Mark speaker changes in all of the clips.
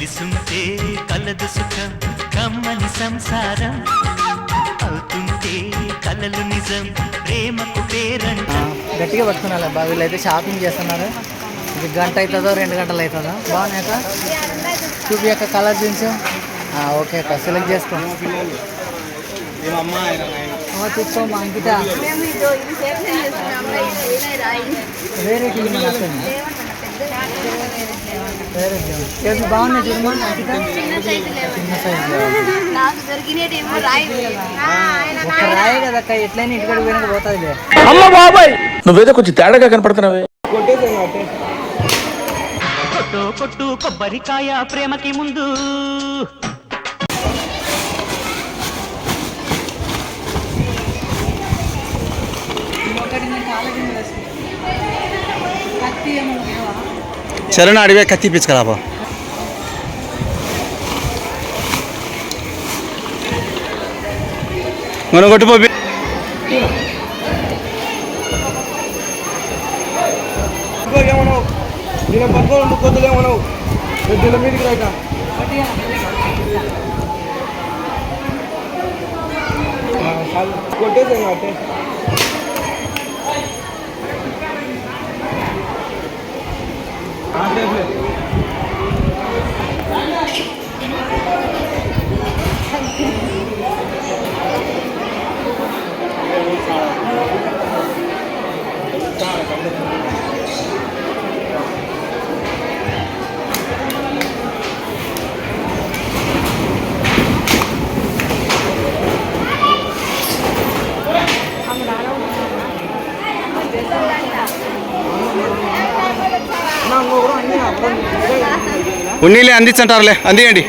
Speaker 1: కలిసుంటే కలదు సుఖం కమ్మని సంసారం. అవుతుంటే కలలు నిజం ప్రేమకు పేరంట.
Speaker 2: గట్టిగా పట్టుకున్నాను అబ్బా. వీళ్ళైతే షాపింగ్ చేస్తున్నారు. ఇది గంట అవుతుందో రెండు గంటలు అవుతుందో? బాగున్నాయి అక్క? చూపి అక్క కలర్ జీన్స్ ఓకే అక్క. సెలెక్ట్ చేసుకో. అమ్మ చూసుకో మా అంకిత.
Speaker 3: మేము ఇది ఇది సేఫ్ చేస్తున్నాం
Speaker 2: వేరే టీం చేసి బాగున్నాయి చూడమా అంకిత
Speaker 3: చిన్న సైజు రాయి.
Speaker 2: కదక్క ఎట్లయినా ఇంటికాడికి పోయినాక పోతుంది
Speaker 4: అమ్మ బాబాయ్ నువ్వేదో కొంచెం తేడాగా కనపడుతున్నావే.
Speaker 1: కొట్టు కొట్టు కొబ్బరికాయ ప్రేమకి ముందు.
Speaker 5: అడివే కత్తి పిచ్చుకరాపా మనం కొట్టుపోయి
Speaker 6: ఏమన్నావు నేను పట్టుకోవాలి నువ్వు కొద్దులు ఏమన్నావు పెద్దల మీదకి రాక కొట్టేసాను అంటే
Speaker 5: ఉన్నీలే అందించంటారులే. అందియండి.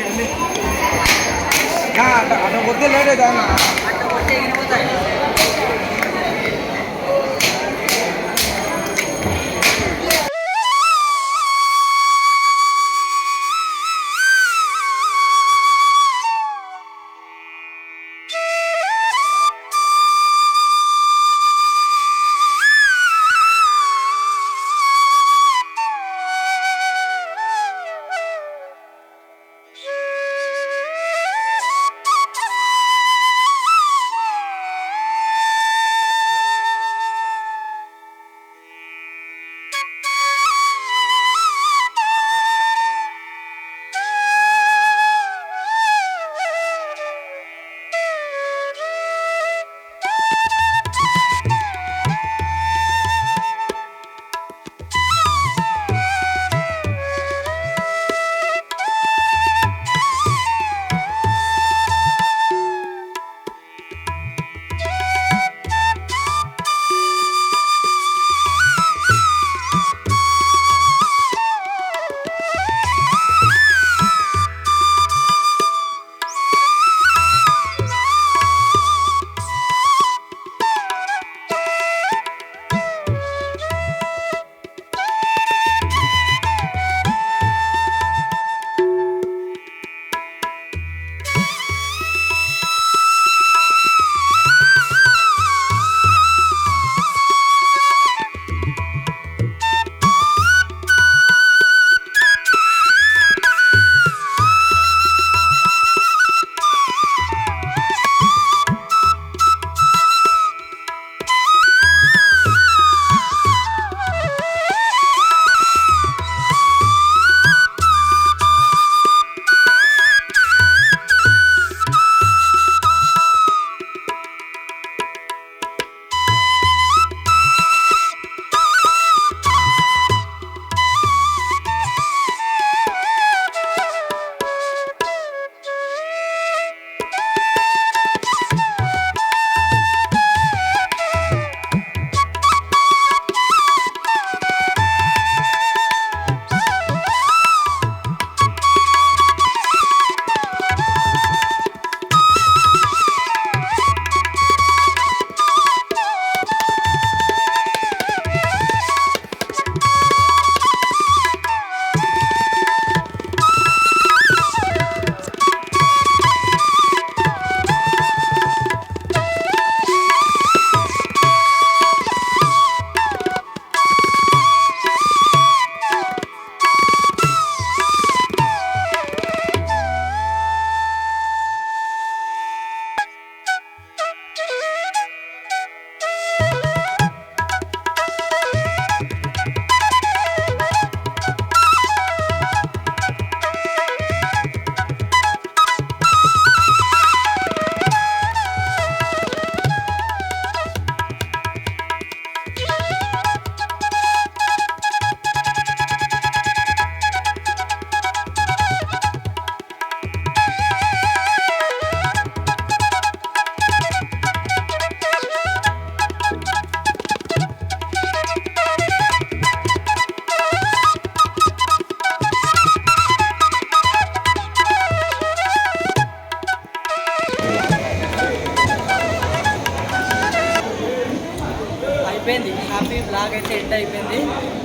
Speaker 6: లేడే దాన్ని
Speaker 2: బ్లాగ్ అయితే ఎండ్ అయిపోయింది.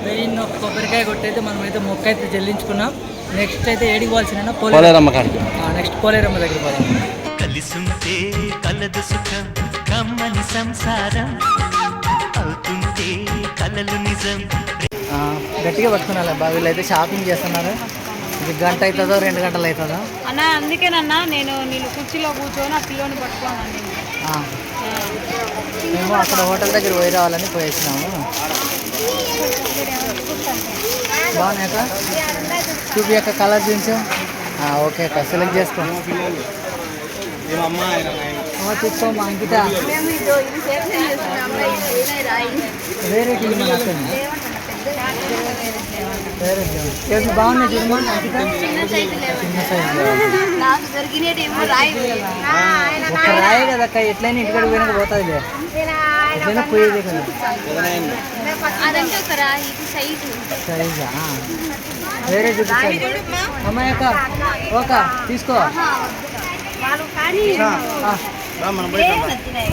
Speaker 2: మెయిన్ ఒక కొబ్బరికాయ కొట్టయితే మనం అయితే మొక్క అయితే చెల్లించుకున్నాం నెక్స్ట్ అయితే ఏడికి పోవాల్సిన
Speaker 5: పోలేరమ్మ
Speaker 2: నెక్స్ట్ పోలేరమ్మ దగ్గర పోదాం.
Speaker 1: కలిసుంటే కలదు సుఖం కమ్మని సంసారం. అవుతుంటే కలలు నిజం.
Speaker 2: ఆ, గట్టిగా పట్టుకున్నాను బా వీళ్ళైతే షాపింగ్ చేస్తున్నారు. ఇది గంట అవుతుందో రెండు గంటలు అవుతుందో?
Speaker 3: అన్న అందుకేనన్నా నేను నేను కుర్చీలో కూర్చొని ఆ పిల్లోని పట్టుకోనండి
Speaker 2: ఆ. మేము అక్కడ హోటల్ దగ్గర పోయి రావాలని పోయేసినాము. బాగున్నాయి అక్క? చూపి అక్క కలర్ చూపించు. ఓకే అక్క సెలెక్ట్ చేసుకో. అమ్మ చూసుకో మా అంకిత. వేరే టీవీ బాగున్నాయి చూడమ్మా అంకిత
Speaker 3: రాయి
Speaker 2: కదక్క ఎట్లయినా ఇంటికాడికి పోయినాక పోతుంది ఎట్లయినా పోయేదే కదా
Speaker 3: సైజా
Speaker 2: వేరే చూపించాలి అమ్మాయి అక్క ఓక తీసుకో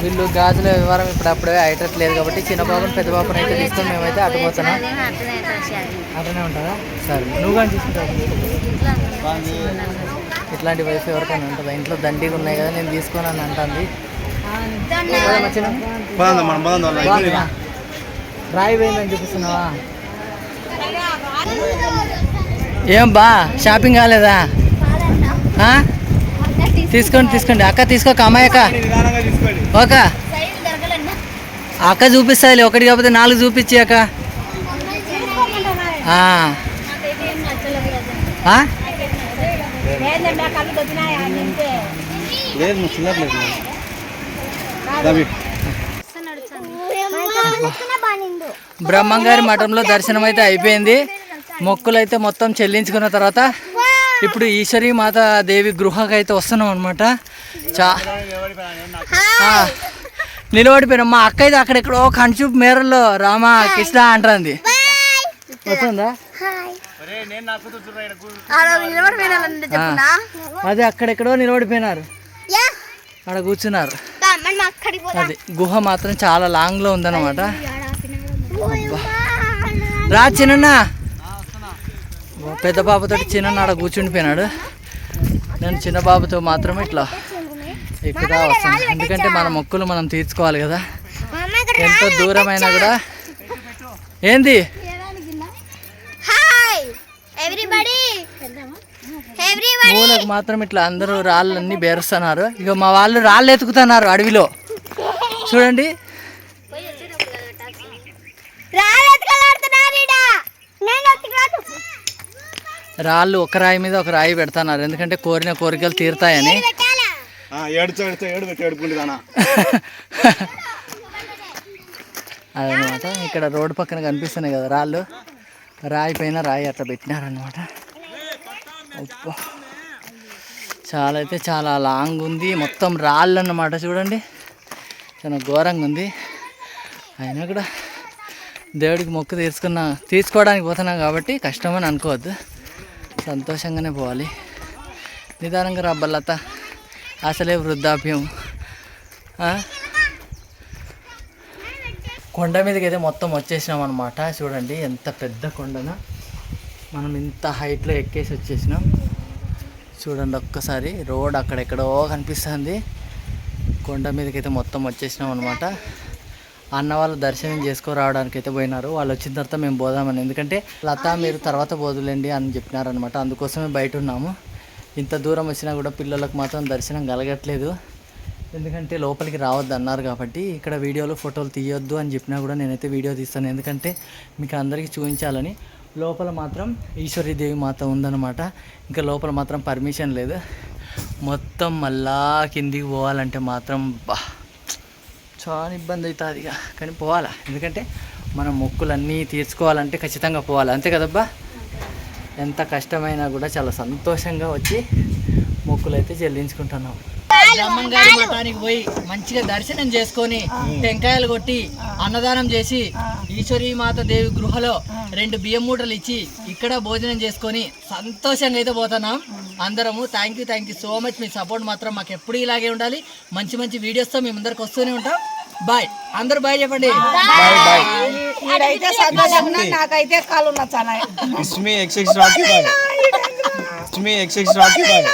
Speaker 2: వీళ్ళు గాజుల వ్యవహారం ఇప్పుడు అప్పుడే అయ్యట్లేదు కాబట్టి చిన్న బాబుని పెద్ద బాబుని అయితే తీసుకొని మేమైతే అటు అట్లనే ఉంటుందా? సరే. నువ్వు కానీ తీసుకుంటావు ఇట్లాంటి వైఫ్ ఎవరికైనా ఉంటుందా? ఇంట్లో దండిగా ఉన్నాయి కదా నేను తీసుకుని అని అంటుంది పోదామా రాయి పోయిందని చూపిస్తున్నావా? ఏం బా షాపింగ్ కాలేదా? తీసుకోండి తీసుకోండి. అక్క తీసుకోక అమ్మాయి అక్క. ఓక అక్క చూపిస్తుంది ఒకటి కాకపోతే నాలుగు చూపించి అక్క. బ్రహ్మంగారి మఠంలో దర్శనం అయితే అయిపోయింది. మొక్కులు అయితే మొత్తం చెల్లించుకున్న తర్వాత ఇప్పుడు ఈశ్వరి మాత దేవి గృహకి అయితే వస్తున్నాం అనమాట చా నిలబడిపోయినాం మా అక్క అయితే అక్కడెక్కడో కణచూపు మేరలో రామ కృష్ణ అంటుంది. వస్తుందా? అదే అక్కడెక్కడో నిలబడిపోయినారు. అక్కడ కూర్చున్నారు. అది గుహ మాత్రం చాలా లాంగ్లో ఉందన్నమాట. రా చిన్న పెద్ద బాబుతో చిన్న ఆడ కూర్చుండిపోయినాడు. నేను చిన్న బాబుతో మాత్రం ఇట్లా ఎక్కుతా వస్తాను ఎందుకంటే మన మొక్కులు మనం తీర్చుకోవాలి కదా. ఎంతో దూరమైనా కూడా. ఏంది? మూలకు మాత్రం ఇట్లా అందరూ రాళ్ళన్నీ బేరుస్తున్నారు. ఇక మా వాళ్ళు రాళ్ళు ఎతుకుతున్నారు అడవిలో. చూడండి
Speaker 3: రాళ్ళు ఎత్తుకలాడుతున్నారు ఈడ నేను ఎత్తుకలాడు
Speaker 2: రాళ్ళు ఒక రాయి మీద ఒక రాయి పెడుతున్నారు. ఎందుకంటే కోరిన కోరికలు తీరుతాయని. అదనమాట. ఇక్కడ రోడ్డు పక్కన కనిపిస్తున్నాయి కదా రాళ్ళు. రాయి పైన రాయి అట్లా పెట్టినారనమాట. చాలా అయితే చాలా లాంగ్ ఉంది. మొత్తం రాళ్ళు అన్నమాట చూడండి. చాలా ఘోరంగా ఉంది. అయినా కూడా దేవుడికి మొక్కు తీర్చుకున్న తీర్చుకోవడానికి పోతున్నాం కాబట్టి కష్టమని అనుకోవద్దు. సంతోషంగానే పోవాలి. నిదానంగా రబ్బలత అసలే వృద్ధాప్యం. కొండ మీదకి అయితే మొత్తం వచ్చేసినాం అనమాట చూడండి ఎంత పెద్ద కొండన? మనం ఇంత హైట్లో ఎక్కేసి వచ్చేసినాం. చూడండి ఒక్కసారి రోడ్ అక్కడెక్కడో కనిపిస్తుంది. కొండ మీదకి అయితే మొత్తం వచ్చేసినాం అనమాట అన్న వాళ్ళు దర్శనం చేసుకురావడానికి అయితే పోయినారు. వాళ్ళు వచ్చిన తర్వాత మేము పోదామని. ఎందుకంటే లత మీరు తర్వాత పోదులేండి అని చెప్పినారనమాట అందుకోసమే బయట ఉన్నాము ఇంత దూరం వచ్చినా కూడా పిల్లలకు మాత్రం దర్శనం కలగట్లేదు. ఎందుకంటే లోపలికి రావద్దు అన్నారు కాబట్టి ఇక్కడ వీడియోలు ఫోటోలు తీయొద్దు అని చెప్పినా కూడా నేనైతే వీడియో తీస్తాను. ఎందుకంటే మీకు అందరికీ చూపించాలని. లోపల మాత్రం ఈశ్వరీదేవి మాత ఉందన్నమాట. ఇంకా లోపల మాత్రం పర్మిషన్ లేదు. మొత్తం మళ్ళా కిందికి పోవాలంటే మాత్రం బా చాలా ఇబ్బంది అవుతుంది ఇక. కానీ పోవాలా? ఎందుకంటే మన మొక్కులన్నీ తీర్చుకోవాలంటే ఖచ్చితంగా పోవాలి. అంతే కదబ్బా? ఎంత కష్టమైనా కూడా చాలా సంతోషంగా వచ్చి మొక్కులు అయితే చెల్లించుకుంటున్నాం బ్రహ్మంగారి మఠానికి పోయి మంచిగా దర్శనం చేసుకొని టెంకాయలు కొట్టి అన్నదానం చేసి ఈశ్వరీ మాత దేవి గృహలో రెండు బియ్యం మూటలు ఇచ్చి ఇక్కడ భోజనం చేసుకొని సంతోషంగా అయితే పోతున్నాం. అందరము thank you thank you so much me support మాత్రం మాకు ఎప్పుడు ఇలాగే ఉండాలి. మంచి మంచి వీడియోస్తో మేము అందరికి వస్తూనే ఉంటాం. బాయ్ అందరూ బాయ్ చెప్పండి
Speaker 6: బాయ్ బాయ్
Speaker 7: ఈడైతే సంతోషంగా నాకైతే కాలు నచ్చాలి
Speaker 6: ఇస్మి ఎక్స్ ఎక్స్ రాకీ బాయ్ ఇస్మి ఎక్స్ ఎక్స్ రాకీ బాయ్